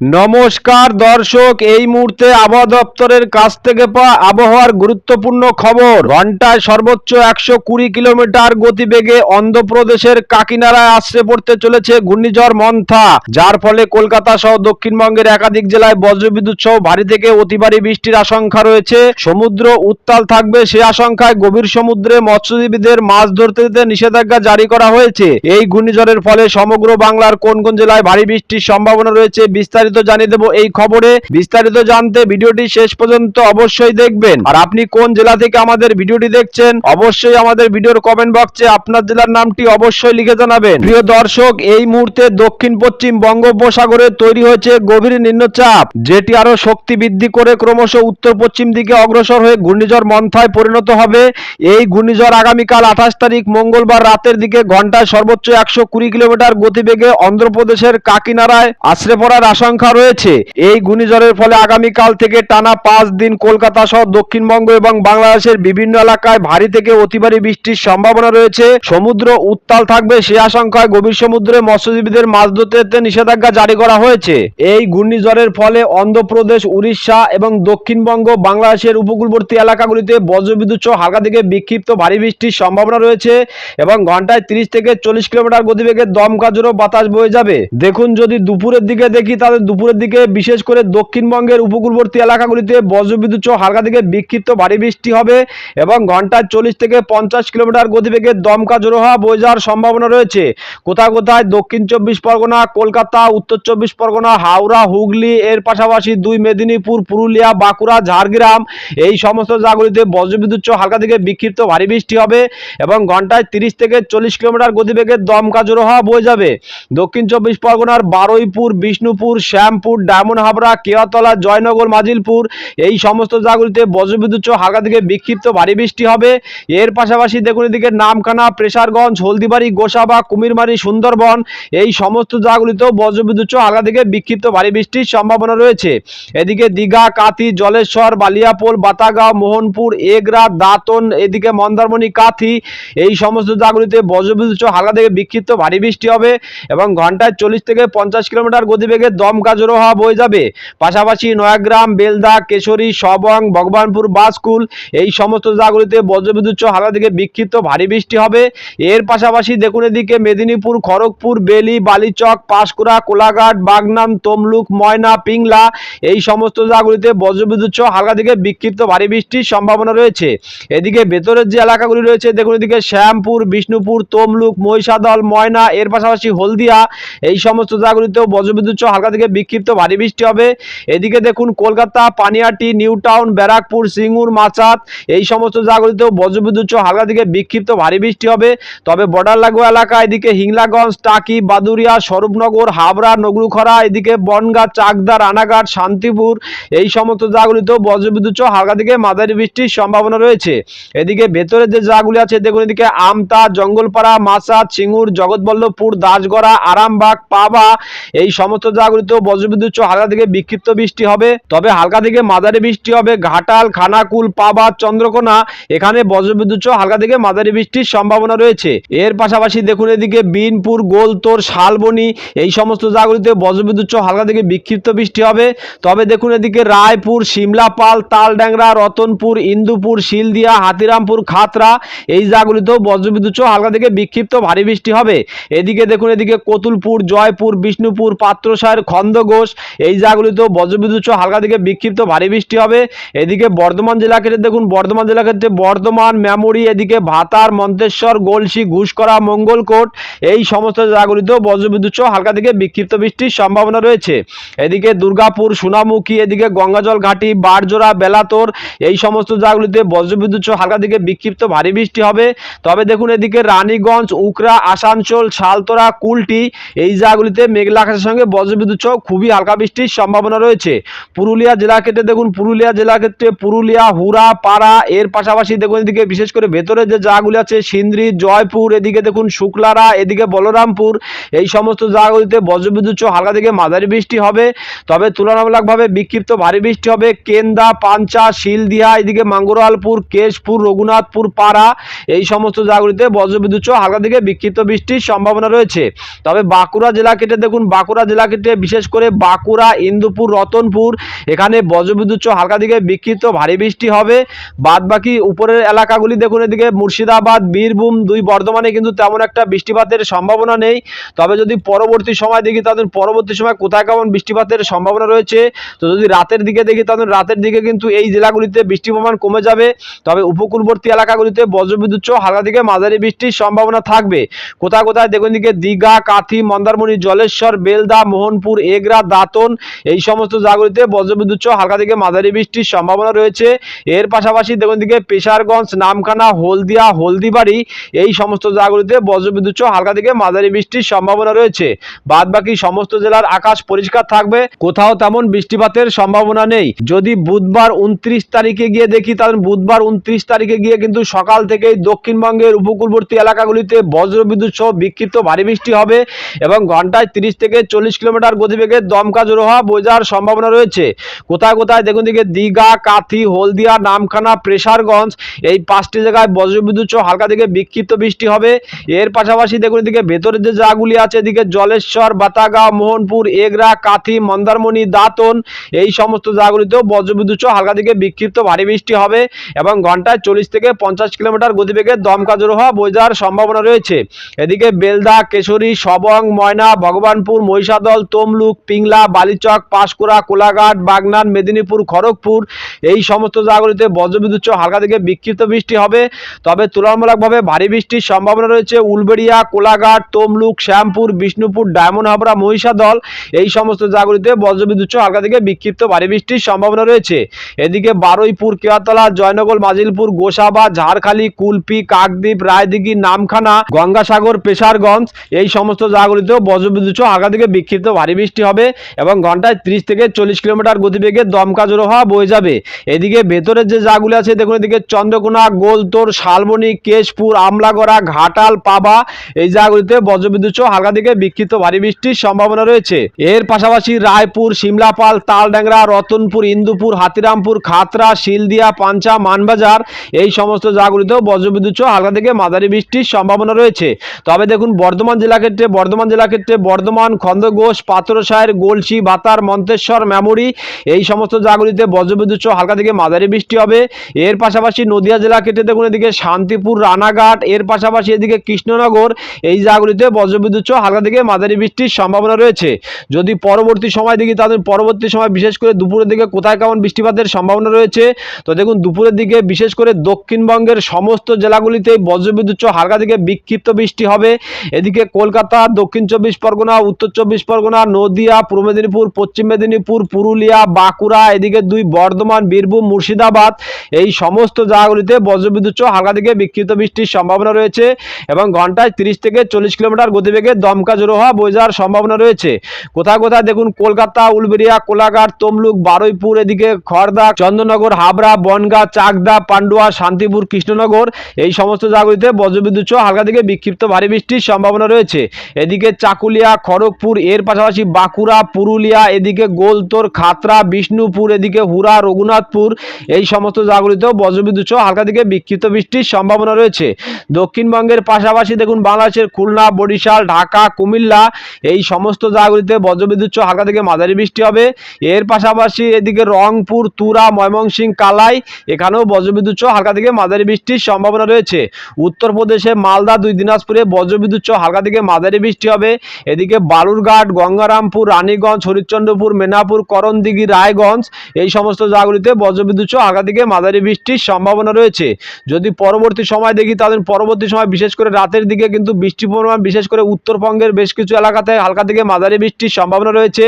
নমস্কার, দর্শক, এই মুহূর্তে আবহাওয়া দপ্তরের কাছ থেকে পাওয়া আবহাওয়ার গুরুত্বপূর্ণ খবর। ঘন্টায় সর্বোচ্চ একশো কুড়ি কিলোমিটার গতিবেগে অন্ধ্রপ্রদেশের কাকিনারায় আশ্রে পড়তে চলেছে ঘূর্ণিঝড় মন্থা। যার ফলে কলকাতা সহ দক্ষিণবঙ্গের একাধিক জেলায় বজ্রবিদ্যুৎ সহ ভারী থেকে অতি ভারী বৃষ্টির আশঙ্কা রয়েছে। সমুদ্র উত্তাল থাকবে সে আশঙ্কায় গভীর সমুদ্রে মৎস্যজীবীদের মাছ ধরতে দিতে নিষেধাজ্ঞা জারি করা হয়েছে। এই ঘূর্ণিঝড়ের ফলে সমগ্র বাংলার কোন কোন জেলায় ভারী বৃষ্টির সম্ভাবনা রয়েছে বিস্তারিত জানিয়ে দেবো এই খবরে। বিস্তারিত জানতে ভিডিওটি শেষ পর্যন্ত অবশ্যই দেখবেন। আর আপনি কোন জেলা থেকে আমাদের ভিডিওটি দেখছেন, অবশ্যই আমাদের ভিডিওর কমেন্ট বক্সে আপনার জেলার নামটি অবশ্যই লিখে জানাবেন। প্রিয় দর্শক, এই মুহূর্তে দক্ষিণ পশ্চিম বঙ্গোপসাগরে তৈরি হয়েছে গভীর নিম্নচাপ, যেটি আরও শক্তি বৃদ্ধি করে ক্রমশ উত্তর পশ্চিম দিকে অগ্রসর হয়ে ঘূর্ণিঝড় মন্থায় পরিণত হবে। এই ঘূর্ণিঝড় আগামীকাল আঠাশ তারিখ মঙ্গলবার রাতের দিকে ঘন্টায় সর্বোচ্চ একশো কুড়ি কিলোমিটার গতিবেগে অন্ধ্রপ্রদেশের কাকিনারায় আশ্রে পড়ার আশঙ্কা রয়েছে। এই ঘূর্ণিঝড়ের ফলে আগামীকাল থেকে টানা পাঁচ দিন কলকাতা সহ দক্ষিণবঙ্গ এবং বাংলাদেশের বিভিন্ন এলাকায় ভারী থেকে অতি ভারী বৃষ্টির সম্ভাবনা রয়েছে। সমুদ্র উত্তাল থাকবে সে আশঙ্কায় গভীর সমুদ্রে মৎস্যজীবীদের মাছ ধরতে নিষেধাজ্ঞা জারি করা হয়েছে। এই ঘূর্ণিঝড়ের ফলে অন্ধ্রপ্রদেশ, উড়িষ্যা এবং দক্ষিণবঙ্গ, বাংলাদেশের উপকূলবর্তী এলাকাগুলিতে বজ্রবিদ্যুৎ সহ হালকা থেকে বিক্ষিপ্ত ভারী বৃষ্টির সম্ভাবনা রয়েছে এবং ঘন্টায় তিরিশ থেকে চল্লিশ কিলোমিটার গতিবেগে দমকা জোরো বাতাস বয়ে যাবে। দেখুন যদি দুপুরের দিকে দেখি তাহলে দুপুরের দিকে, বিশেষ করে দক্ষিণবঙ্গের উপকূলবর্তী এলাকাগুলিতে বজ্রবিদ্যুৎ সহ হালকা থেকে বিক্ষিপ্ত ভারী বৃষ্টি হবে এবং ঘন্টায় চল্লিশ থেকে পঞ্চাশ কিলোমিটার গতিবেগে দমকা জোরো হওয়া বয়ে যাওয়ার সম্ভাবনা রয়েছে। কোথায় কোথায় দক্ষিণ চব্বিশ পরগনা, কলকাতা, উত্তর চব্বিশ পরগনা, হাওড়া, হুগলি, এর পাশাপাশি দুই মেদিনীপুর, পুরুলিয়া, বাঁকুড়া, ঝাড়গ্রাম, এই সমস্ত জায়গাগুলিতে বজ্রবিদ্যুৎ সহ হালকা থেকে বিক্ষিপ্ত ভারী বৃষ্টি হবে এবং ঘন্টায় তিরিশ থেকে চল্লিশ কিলোমিটার গতিবেগে দমকা জোরো হওয়া বয়ে যাবে। দক্ষিণ চব্বিশ পরগনার বারুইপুর, বিষ্ণুপুর শ্যামপুর, ডায়মন্ড হাবড়া কেয়াতলা জয়নগর, মাজিলপুর, এই সমস্ত জায়গাগুলিতে বজ্রবিদ্যুৎ হালকা থেকে বিক্ষিপ্ত ভারী বৃষ্টি হবে। এর পাশাপাশি দেখুন এদিকে নামখানা প্রেসারগঞ্জ, হলদিবাড়ি, গোসাবা, কুমিরমারি, সুন্দরবন, এই সমস্ত জায়গাগুলিতেও বজ্রবিদ্যুৎ হালকা থেকে বিক্ষিপ্ত ভারী বৃষ্টির সম্ভাবনা রয়েছে। এদিকে দীঘা, কাথি, জলেশ্বর বালিয়াপোল বাতাগাঁও, মোহনপুর, এগরা, দাঁতন, এদিকে মন্দারমণি, কাথি, এই সমস্ত জায়গাগুলিতে বজ্রবিদ্যুৎ হালকা থেকে বিক্ষিপ্ত ভারী বৃষ্টি হবে এবং ঘন্টায় চল্লিশ থেকে পঞ্চাশ কিলোমিটার গতিবেগে দমকা হওয়া বয়ে যাবে। পাশাপাশি নয়াগ্রাম, বেলদা, কেশরী, সবং, ভগবানপুর বাসকুল এই সমস্ত জায়গাগুলিতে বজ্রবিদ্যুৎ হালকা থেকে বিক্ষিপ্ত ভারী বৃষ্টি হবে। এর পাশাপাশি দেখুন এদিকে মেদিনীপুর, খড়গপুর, বেলি, বালিচক, পাঁশকুড়া, কোলাঘাট, বাগনান, তমলুক, ময়না, পিংলা এই সমস্ত জায়গাগুলিতে বজ্রবিদ্যুৎ হালকা থেকে বিক্ষিপ্ত ভারী বৃষ্টির সম্ভাবনা রয়েছে। এদিকে ভেতরের যে এলাকাগুলি রয়েছে, দেখুন এদিকে শ্যামপুর, বিষ্ণুপুর, তমলুক, মহিষাদল, ময়না, এর পাশাপাশি হলদিয়া এই সমস্ত জায়গাগুলিতেও বজ্রবিদ্যুৎ হালকা থেকে বিক্ষিপ্ত ভারী বৃষ্টি হবে। এদিকে দেখুন, কলকাতা, পানিয়াটি নিউ টাউন ব্যারাকপুর, সিঙ্গুর মাচাত এই সমস্ত জায়গাগুলিতেও বজ্রবিদ্যুৎ হালকা থেকে বিক্ষিপ্ত ভারী বৃষ্টি হবে। তবে বর্ডার লাগোয়া এলাকা, এদিকে হিংলাগঞ্জ, টাকি, বাদুরিয়া, স্বরূপনগর, হাবড়া, নগরুখরা, এদিকে বনগা, চাকদা, রানাঘাট, শান্তিপুর, এই সমস্ত জায়গাগুলিতেও বজ্রবিদ্যুৎ হালকা থেকে মাঝারি বৃষ্টির সম্ভাবনা রয়েছে। এদিকে ভেতরে যে জায়গাগুলি আছে, দেখুন এদিকে আমতা, জঙ্গলপাড়া মাসাদ সিঙ্গুর, জগৎবল্লভপুর, দাসগড়া, আরামবাগ, পাবা, এই সমস্ত জায়গাগুলিতেও বজ্রবিদ্যুৎ সহ হালকা থেকে বিক্ষিপ্ত বৃষ্টি হবে। তবে হালকা থেকে মাঝারি বৃষ্টি হবে। ঘাটাল, খানাকুল, পাবা, চন্দ্রকোনা এখানে বজ্রবিদ্যুৎ সহ হালকা থেকে মাঝারি বৃষ্টির সম্ভাবনা রয়েছে। এর পাশাপাশি দেখুন এদিকে বিনপুর, গোলতোর, শালবনি এই সমস্ত জায়গাগুলিতে বজ্রবিদ্যুৎ সহ হালকা থেকে বিক্ষিপ্ত বৃষ্টি হবে। তবে দেখুন এদিকে রায়পুর সিমলাপাল তালড্যাংরা রতনপুর, ইন্দুপুর, শিলদিয়া, হাতিরামপুর, খাতরা এই জায়গাগুলিতেও বজ্রবিদ্যুৎ সহ হালকা থেকে বিক্ষিপ্ত ভারী বৃষ্টি হবে। এদিকে দেখুন এদিকে কতুলপুর, জয়পুর, বিষ্ণুপুর পাত্রসায়ের খন্দঘোষ এই জায়গাগুলিতেও বজ্রবিদ্যুৎ সহ হালকা থেকে বিক্ষিপ্ত ভারী বৃষ্টি হবে। এদিকে বর্ধমান জেলা ক্ষেত্রে দেখুন, বর্ধমান জেলা ক্ষেত্রে বর্ধমান, মেমরি, এদিকে ভাতার, মন্তেশ্বর, গলসি, ঘুষকরা, মঙ্গলকোট, এই সমস্ত জায়গাগুলিতেও বজ্রবিদ্যুৎ সহ হালকা থেকে বিক্ষিপ্ত বৃষ্টির সম্ভাবনা রয়েছে। এদিকে দুর্গাপুর, সোনামুখী, এদিকে গঙ্গাজল ঘাটি, বারজোড়া, বেলাতোর, এই সমস্ত জায়গাগুলিতে বজ্রবিদ্যুৎ সহ হালকা থেকে বিক্ষিপ্ত ভারী বৃষ্টি হবে। তবে দেখুন, এদিকে রানীগঞ্জ, উকরা, আসানসোল, শালতোরা, কুলটি, এই জায়গাগুলিতে মেঘলা আকাশের সঙ্গে বজ্রবিদ্যুৎ সহ খুবই হালকা বৃষ্টির সম্ভাবনা রয়েছে। পুরুলিয়া জেলা ক্ষেত্রে দেখুন, পুরুলিয়া জেলা ক্ষেত্রে পুরুলিয়া হুরা পাড়া, এর পাশাপাশি দেখুন এদিকে বিশেষ করে ভেতরে যে জায়গাগুলি আছে, সিন্দ্রি, জয়পুর, এদিকে দেখুন শুক্লারা, এদিকে বলরামপুর, এই সমস্ত জায়গাগুলিতে বজ্রবিদ্যুৎ হালকা থেকে মাঝারি বৃষ্টি হবে। তবে তুলনামূলকভাবে বিক্ষিপ্ত ভারী বৃষ্টি হবে কেন্দা, পাঞ্চা শিলদিয়া এদিকে মাঙ্গরওয়ালপুর কেশপুর, রঘুনাথপুর, পাড়া, এই সমস্ত জায়গাগুলিতে বজ্রবিদ্যুৎ হালকা থেকে বিক্ষিপ্ত বৃষ্টির সম্ভাবনা রয়েছে। তবে বাঁকুড়া জেলা কেটে দেখুন, বাঁকুড়া জেলা কেটে বিশেষ করে বাঁকুড়া, ইন্দুপুর, রতনপুর, এখানে বজ্রবিদ্যুৎ হালকা দিকে বিক্ষিপ্ত ভারী বৃষ্টি হবে। বাদ বাকি উপরের এলাকাগুলি দেখুন, এদিকে মুর্শিদাবাদ, বীরভূম, দুই বর্ধমানে কিন্তু তেমন একটা বৃষ্টিপাতের সম্ভাবনা নেই। তবে যদি পরবর্তী সময় দেখি তাদের পরবর্তী সময় কোথায় কেমন বৃষ্টিপাতের সম্ভাবনা রয়েছে? তো যদি রাতের দিকে দেখি, তাহলে রাতের দিকে কিন্তু এই জেলাগুলিতে বৃষ্টির পরিমাণ কমে যাবে। তবে উপকূলবর্তী এলাকাগুলিতে বজ্রবিদ্যুৎ হালকা দিকে মাঝারি বৃষ্টির সম্ভাবনা থাকবে। কোথায় কোথায় দেখুন দিকে দীঘা, কাথি, মন্দারমণি, জলেশ্বর, বেলদা, মোহনপুর এগরা দাঁতন, এই সমস্ত জায়গাগুলিতে বজ্রবিদ্যুৎ সহ হালকা দিকে মাঝারি বৃষ্টির সম্ভাবনা রয়েছে। এর পাশাপাশি দেখুন দিকে পেশারগঞ্জ, নামখানা, হলদিয়া, হলদিবাড়ি, এই সমস্ত জায়গাগুলিতে বজ্রবিদ্যুৎ সহ হালকা দিকে মাঝারি বৃষ্টির সম্ভাবনা রয়েছে। বাদ বাকি সমস্ত জেলার আকাশ পরিষ্কার থাকবে, কোথাও তেমন বৃষ্টিপাতের সম্ভাবনা নেই। যদি বুধবার উনত্রিশ তারিখে গিয়ে দেখি, তাহলে বুধবার উনত্রিশ তারিখে গিয়ে কিন্তু সকাল থেকেই দক্ষিণবঙ্গের উপকূলবর্তী এলাকাগুলিতে বজ্রবিদ্যুৎ সহ বিক্ষিপ্ত ভারী বৃষ্টি হবে এবং ঘন্টায় তিরিশ থেকে চল্লিশ কিলোমিটার গতিবেগে দমকা জোর হওয়া বোঝার সম্ভাবনা রয়েছে। কোথায় কোথায় দেখুন দিকে দীঘা, কাথি, হলদিয়া, নামখানা, প্রেসারগঞ্জ, এই পাঁচটি জায়গায় বজ্রবিদ্যুৎ সহ হালকা থেকে বিক্ষিপ্ত বৃষ্টি হবে। এর পাশাপাশি দেখুন এদিকে ভেতরের যে জায়গাগুলি আছে, এদিকে জলেশ্বর, বাতাগাঁও, মোহনপুর, এগরা, কাথি, মন্দারমণি, দাঁতন, এই সমস্ত জায়গাগুলিতেও বজ্রবিদ্যুৎ সহ হালকা থেকে বিক্ষিপ্ত ভারী বৃষ্টি হবে এবং ঘন্টায় চল্লিশ থেকে পঞ্চাশ কিলোমিটার গতিবেগে দমকা জোর হওয়া বোঝার সম্ভাবনা রয়েছে। এদিকে বেলদা, কেশরী, সবং, ময়না, ভগবানপুর, মহিষাদল, তমলুক পিংলা, বালিচক, পাঁশকুড়া, কোলাঘাট, বাগনান, মেদিনীপুর, খড়গপুর এই সমস্ত জায়গাগুলিতে বজ্রবিদ্যুৎ হালকা থেকে বিক্ষিপ্ত বৃষ্টি হবে। তবে তুলনামূলকভাবে ভারী বৃষ্টির সম্ভাবনা রয়েছে উলবেড়িয়া, কোলাঘাট, তমলুক, শ্যামপুর, বিষ্ণুপুর, ডায়মন্ড হাবড়া মহিষাদল এই সমস্ত জায়গাগুলিতে বজ্রবিদ্যুৎ হালকা থেকে বিক্ষিপ্ত ভারী বৃষ্টির সম্ভাবনা রয়েছে। এদিকে বারুইপুর কেয়াতলা জয়নগর, মাজিলপুর, গোসাবা, ঝাড়খালি, কুলপি, কাকদ্বীপ, রায়দিঘি, নামখানা, গঙ্গাসাগর, পেশারগঞ্জ এই সমস্ত জায়গাগুলিতেও বজ্রবিদ্যুৎ হালকা থেকে বিক্ষিপ্ত ভারী বৃষ্টি হবে এবং ঘন্টায় ত্রিশ থেকে চল্লিশ কিলোমিটার গতিবেগে দমকা জোর হওয়া বয়ে যাবে। এদিকে ভেতরের যে জায়গাগুলি আছে, দেখুন এদিকে চন্দ্রকোনা, গোলতোর, শালবনি, কেশপুর, আমলাগড়া, ঘাটাল, পাবা, এই জায়গাগুলিতে বজ্রবিদ্যুৎ সহ হালকা থেকে বিক্ষিপ্ত ভারী বৃষ্টির সম্ভাবনা রয়েছে। এর পাশাপাশি রায়পুর, সিমলাপাল, তালডাংরা, রতনপুর, ইন্দুপুর, হাতিরামপুর, খাতরা, শিলদিয়া পাঞ্চা মানবাজার, এই সমস্ত জায়গাগুলিতেও বজ্রবিদ্যুৎ সহ হালকা থেকে মাঝারি বৃষ্টির সম্ভাবনা রয়েছে। তবে দেখুন, বর্ধমান জেলা ক্ষেত্রে বর্ধমান জেলা ক্ষেত্রে বর্ধমান খন্দঘোষ পাত্রসায়ের গোলসি বাতার মন্তেশ্বর, মেমরি এই সমস্ত জায়গাগুলিতে বজ্রবিদ্যুৎ সহ হালকা থেকে মাঝারি বৃষ্টি হবে। এর পাশাপাশি নদিয়া জেলা কেটে দেখুন এদিকে শান্তিপুর, রানাঘাট, এর পাশাপাশি এদিকে কৃষ্ণনগর এই জায়গাগুলিতে বজ্রবিদ্যুৎ সহ হালকা থেকে মাঝারি বৃষ্টির সম্ভাবনা রয়েছে। যদি পরবর্তী সময় দেখি তাদের পরবর্তী সময় বিশেষ করে দুপুরের দিকে কোথায় কেমন বৃষ্টিপাতের সম্ভাবনা রয়েছে, তো দেখুন দুপুরের দিকে বিশেষ করে দক্ষিণবঙ্গের সমস্ত জেলাগুলিতেই বজ্রবিদ্যুৎ সহ হালকা থেকে বিক্ষিপ্ত বৃষ্টি হবে। এদিকে কলকাতা, দক্ষিণ চব্বিশ পরগনা, উত্তর চব্বিশ পরগনা নদিয়া, পূর্ব মেদিনীপুর, পশ্চিম মেদিনীপুর, পুরুলিয়া, বাঁকুড়া, এদিকে দুই বর্ধমান, বীরভূম, মুর্শিদাবাদ, এই সমস্ত জায়গাগুলিতে বজ্রবিদ্যুৎ হালকা থেকে বিক্ষিপ্ত বৃষ্টির সম্ভাবনা রয়েছে এবং ঘন্টায় তিরিশ থেকে চল্লিশ কিলোমিটার গতিবেগে দমকা জোর হওয়া যাওয়ার সম্ভাবনা রয়েছে। কোথায় কোথায় দেখুন কলকাতা উলবেরিয়া কোলাঘাট, তমলুক, বারুইপুর, এদিকে খড়দা চন্দ্রনগর হাবড়া, বনগা, চাকদা, পান্ডুয়া, শান্তিপুর, কৃষ্ণনগর, এই সমস্ত জায়গাগুলিতে বজ্রবিদ্যুৎ হালকা থেকে বিক্ষিপ্ত ভারী বৃষ্টির সম্ভাবনা রয়েছে। এদিকে চাকুলিয়া, খড়গপুর, এর পাশাপাশি বাঁকুড়া, পুরুলিয়া, এদিকে গোলতোর খাতরা বিষ্ণুপুর, এদিকে হুরা রঘুনাথপুর, এই সমস্ত জায়গাগুলিতেও বজ্রবিদ্যুৎ সহ হালকা থেকে বিক্ষিপ্ত বৃষ্টির সম্ভাবনা রয়েছে। দক্ষিণবঙ্গের পাশাপাশি দেখুন বাংলাদেশের খুলনা, বরিশাল, ঢাকা, কুমিল্লা, এই সমস্ত জায়গাগুলিতে বজ্রবিদ্যুৎ সহ হালকা থেকে মাঝারি বৃষ্টি হবে। এর পাশাপাশি এদিকে রংপুর, তুরা, ময়মনসিংহ, কালাই, এখানেও বজ্রবিদ্যুৎ সহ হালকা থেকে মাঝারি বৃষ্টির সম্ভাবনা রয়েছে। উত্তরপ্রদেশে মালদা, দুই দিনাজপুরে বজ্রবিদ্যুৎ সহ হালকা থেকে মাঝারি বৃষ্টি হবে। এদিকে বালুরঘাট, গঙ্গারামপুর রানীগঞ্জ, হরিশ্চন্দ্রপুর, মেনাপুর, করণদিঘি, রায়গঞ্জ এই সমস্ত জায়গাগুলিতে বজ্রবিদ্যুৎ সহ থেকে মাঝারি বৃষ্টির সম্ভাবনা রয়েছে। যদি পরবর্তী সময় দেখি তাদের পরবর্তী সময় বিশেষ করে রাতের দিকে কিন্তু বৃষ্টির পরিমাণ, বিশেষ করে উত্তরবঙ্গের বেশ কিছু এলাকাতে হালকা থেকে মাঝারি বৃষ্টির সম্ভাবনা রয়েছে।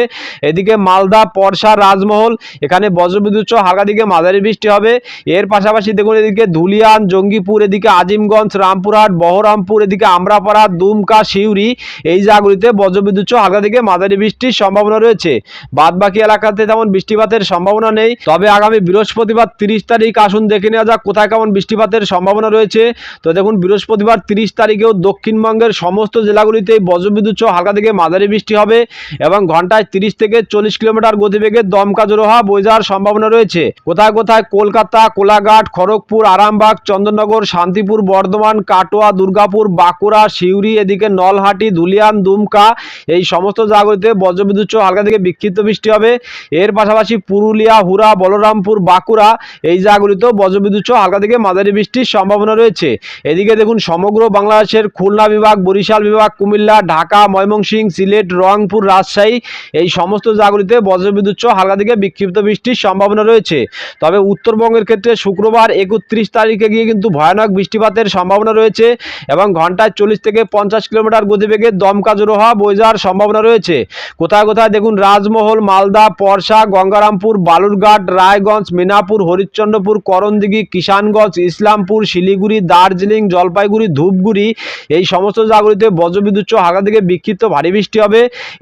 এদিকে মালদা পরশা রাজমহল, এখানে বজ্রবিদ্যুৎ সহ হালকা দিকে মাঝারি বৃষ্টি হবে। এর পাশাপাশি দেখুন এদিকে ধুলিয়ান, জঙ্গিপুর, এদিকে আজিমগঞ্জ, রামপুরহাট, বহরমপুর, এদিকে আমরাপাড়া, দুমকা শিউরি এই জায়গাগুলিতে বজ্রবিদ্যুৎ সহ হালকা থেকে মাঝারি বৃষ্টির সম্ভাবনা রয়েছে। বাদ বাকি এলাকাতে তেমন বৃষ্টিপাতের সম্ভাবনা নেই। তবে আগামী বৃহস্পতিবার তিরিশ তারিখ আসুন দেখে নেওয়া যাক কোথায় কেমন বৃষ্টিপাতের সম্ভাবনা রয়েছে। তো দেখুন, বৃহস্পতিবার তিরিশ তারিখেও দক্ষিণবঙ্গের সমস্ত জেলাগুলিতেই বজ্রবিদ্যুৎ সহ হালকা থেকে মাঝারি বৃষ্টি হবে এবং ঘন্টায় তিরিশ থেকে চল্লিশ কিলোমিটার গতিবেগে দমকা জোর হওয়া বয়ে যাওয়ার সম্ভাবনা রয়েছে। কোথায় কোথায় কলকাতা, কোলাঘাট, খড়গপুর, আরামবাগ, চন্দননগর, শান্তিপুর, বর্ধমান, কাটোয়া, দুর্গাপুর, বাঁকুড়া, সিউড়ি, এদিকে নলহাটি, ধুলিয়ান, দুমকা এই সমস্ত জায়গাগুলিতে বজ্রবিদ্যুৎ সহ হালকা থেকে বিক্ষিপ্ত বৃষ্টি হবে। এর পাশাপাশি পুরুলিয়া হুরা বলরামপুর, বাঁকুড়া এই জায়গাগুলিতেও বজ্রবিদ্যুৎ সহ হালকা থেকে মাঝারি বৃষ্টির সম্ভাবনা রয়েছে। এদিকে দেখুন, সমগ্র বাংলাদেশের খুলনা বিভাগ, বরিশাল বিভাগ, কুমিল্লা, ঢাকা, ময়মনসিংহ, সিলেট, রংপুর, রাজশাহী এই সমস্ত জায়গাগুলিতে বজ্রবিদ্যুৎ সহ হালকা থেকে বিক্ষিপ্ত বৃষ্টির সম্ভাবনা রয়েছে। তবে উত্তরবঙ্গের ক্ষেত্রে শুক্রবার একত্রিশ তারিখে গিয়ে কিন্তু ভয়ানক বৃষ্টিপাতের সম্ভাবনা রয়েছে এবং ঘন্টায় চল্লিশ থেকে পঞ্চাশ কিলোমিটার গতিবেগে দমকা জোরো হওয়া যাওয়ার সম্ভাবনা রয়েছে। কোথায় কোথায় দেখুন, রাজমহল, মালদা, পরশা, গঙ্গারামপুর, বালুরঘাট, রায়গঞ্জ, মিনাপুর, হরিশ্চন্দ্রপুর, করণদিঘি, কিষানগঞ্জ, ইসলামপুর, শিলিগুড়ি, দার্জিলিং, জলপাইগুড়ি, ধূপগুড়ি, এই সমস্ত জায়গাগুলিতে বজ্রবিদ্যুৎ হাগা থেকে বিক্ষিপ্ত ভারী বৃষ্টি হবে।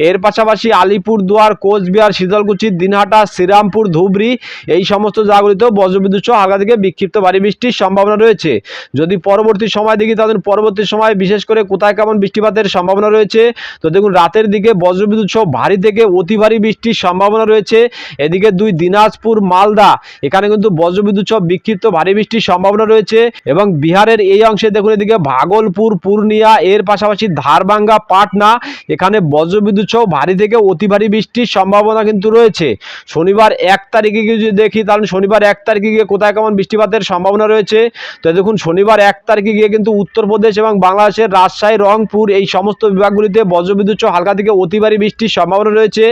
এর পাশাপাশি আলিপুর দুয়ার কোচবিহার, শীতলকুচি, দিনহাটা, শ্রীরামপুর, ধুবড়ি, এই সমস্ত জায়গাগুলিতেও বজ্রবিদ্যুৎ হাগা থেকে বিক্ষিপ্ত ভারী বৃষ্টির সম্ভাবনা রয়েছে। যদি পরবর্তী সময় দেখি তাদের পরবর্তী সময় বিশেষ করে কোথায় কেমন বৃষ্টিপাতের সম্ভাবনা রয়েছে। তো দেখুন, রাতের দিকে বজ্রবিদ্যুৎ সহ ভারী থেকে অতি ভারী বৃষ্টির সম্ভাবনা রয়েছে। এদিকে দুই দিনাজপুর, মালদা, এখানে কিন্তু বজ্রবিদ্যুৎ সহ বিক্ষিপ্ত ভারী বৃষ্টির সম্ভাবনা রয়েছে এবং বিহারের এই অংশে দেখুন এদিকে ভাগলপুর, পূর্ণিয়া, এর পাশাপাশি ধারবাঙ্গা, পাটনা, এখানে বজ্রবিদ্যুৎ সহ ভারী থেকে অতি ভারী বৃষ্টির সম্ভাবনা কিন্তু রয়েছে। শনিবার এক তারিখে গিয়ে যদি দেখি, তাহলে শনিবার এক তারিখে গিয়ে কোথায় কেমন বৃষ্টিপাতের সম্ভাবনা রয়েছে? তো দেখুন, শনিবার এক তারিখে গিয়ে কিন্তু উত্তরপ্রদেশ এবং বাংলাদেশের রাজশাহী, রংপুর এই সমস্ত বিভাগগুলিতে বজ্রবিদ্যুৎ সহ হালকা থেকে অতি ভারী বৃষ্টির সম্ভাবনা রয়েছে।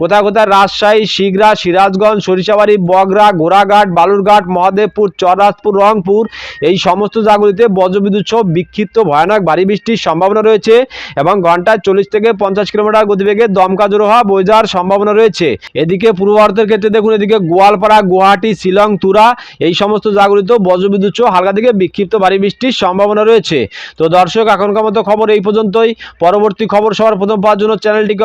কোথাও কোথায় রাজশাহী শিগরা সিরাজগঞ্জ, সরিষাবাড়ি, বগরা ঘোড়াঘাট বালুরঘাট, মহাদেবপুর চররাজপুর রংপুর এই সমস্ত জায়গাগুলিতে বজ্রবিদ্যুৎ সহ বিক্ষিপ্ত ভয়ানক ভারী বৃষ্টির সম্ভাবনা রয়েছে এবং ঘন্টায় চল্লিশ থেকে পঞ্চাশ কিলোমিটার গতিবেগে দমকা জোরো হওয়া বয়ে যাওয়ার সম্ভাবনা রয়েছে। এদিকে পূর্ব ভারতের ক্ষেত্রে দেখুন, এদিকে গোয়ালপাড়া, গুয়াহাটি, শিলং, তুরা এই সমস্ত জায়গাগুলিতেও বজ্রবিদ্যুৎ সহ হালকা থেকে বিক্ষিপ্ত ভারী বৃষ্টির সম্ভাবনা রয়েছে। তো দর্শক, এখনকার মতো খবর এই পর্যন্তই। পরবর্তী খবর সবার প্রথম পাওয়ার জন্য চ্যানেলটিকে